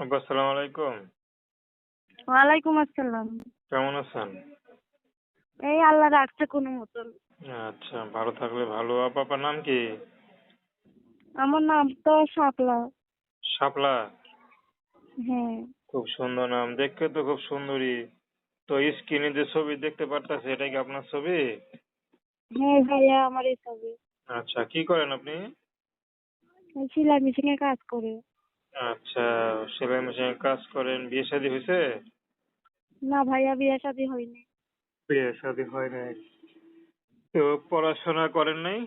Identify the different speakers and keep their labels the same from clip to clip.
Speaker 1: আব্বা আসসালামু আলাইকুম।
Speaker 2: ওয়ালাইকুম আসসালাম।
Speaker 1: কেমন আছেন?
Speaker 2: এই আল্লাহ রাখছে কোনো মতন।
Speaker 1: আচ্ছা ভালো থাকলে ভালো। আপা আপনার নাম কি?
Speaker 2: আমার নাম তো শাপলা।
Speaker 1: শাপলা?
Speaker 2: হ্যাঁ।
Speaker 1: খুব সুন্দর নাম। দেখতে তো খুব সুন্দরী। তো স্ক্রিনে যে ছবি দেখতে পারতাছি এটা কি আপনার ছবি?
Speaker 2: হ্যাঁ ভাইয়া আমার এই ছবি।
Speaker 1: আচ্ছা কি করেন আপনি?
Speaker 2: সেলাই মেশিনে কাজ করে।
Speaker 1: আচ্ছা সেলাই মেশিনে কাজ করেন বিয়ে শাদী হয়েছে?
Speaker 2: না ভাইয়া বিয়ে শাদী হয়নি।
Speaker 1: বিয়ে শাদী হয় নাই। তো পড়াশোনা করেন নাই?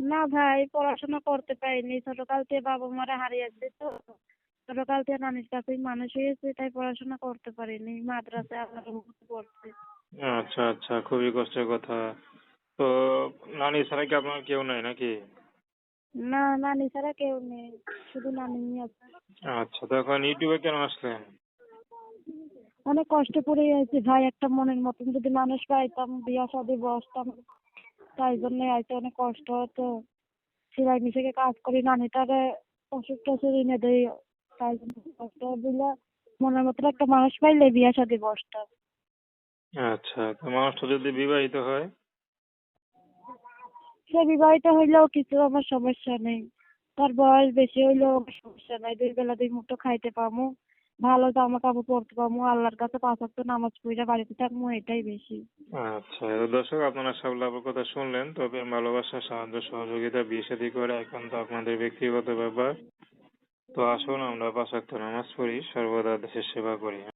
Speaker 2: না ভাই পড়াশোনা করতে পারিনি। ছোটকাল থেকে বাবা মারা হারিয়েছে তো। ছোটকাল থেকে নানির কাছেই মানুষ হয়েছে তাই পড়াশোনা করতে পারিনি। মাদ্রাসায় আল্লাহর পড়ছে।
Speaker 1: আচ্ছা আচ্ছা খুবই কষ্টের কথা। তো নানি ছাড়া কি আপনার কেউ নাই নাকি?
Speaker 2: না নানি ছাড়া কেউ নেই শুধু নানি আছে।
Speaker 1: আচ্ছা তো এখন ইউটিউবে কেন আসলেন?
Speaker 2: অনেক কষ্ট করে আছি ভাই একটা মনের মতন। যদি মানুষ পাইতাম বিয়া শাদি বসতাম তাই জন্য আইতে অনেক কষ্ট হতো। সেলাই মিশিয়ে কাজ করি নানিটারে ওষুধ টষুধ এনে দেই তাই জন্য কষ্ট দিলে মনের মতন একটা মানুষ পাইলে বিয়া শাদি বসতাম।
Speaker 1: আচ্ছা তো মানুষটা যদি বিবাহিত হয়?
Speaker 2: সে বিবাহিত হইলেও কিছু আমার সমস্যা নেই। তার বয়স বেশি হইলেও আমার সমস্যা নাই। দুই বেলা দুই মুঠো খাইতে পামু, ভালো জামা কাপড় পরতে পামু, আল্লাহর কাছে পাঁচ ওয়াক্ত নামাজ পড়ে বাড়িতে থাকব এটাই বেশি।
Speaker 1: আচ্ছা দর্শক, আপনারা সাবলা কথা শুনলেন, তবে ভালোবাসা, সাহায্য, সহযোগিতা, বিয়ে শাদী করে এখন তো আপনাদের ব্যক্তিগত ব্যাপার। তো আসুন, আমরা পাঁচ ওয়াক্ত নামাজ পড়ি, সর্বদা দেশের সেবা করি।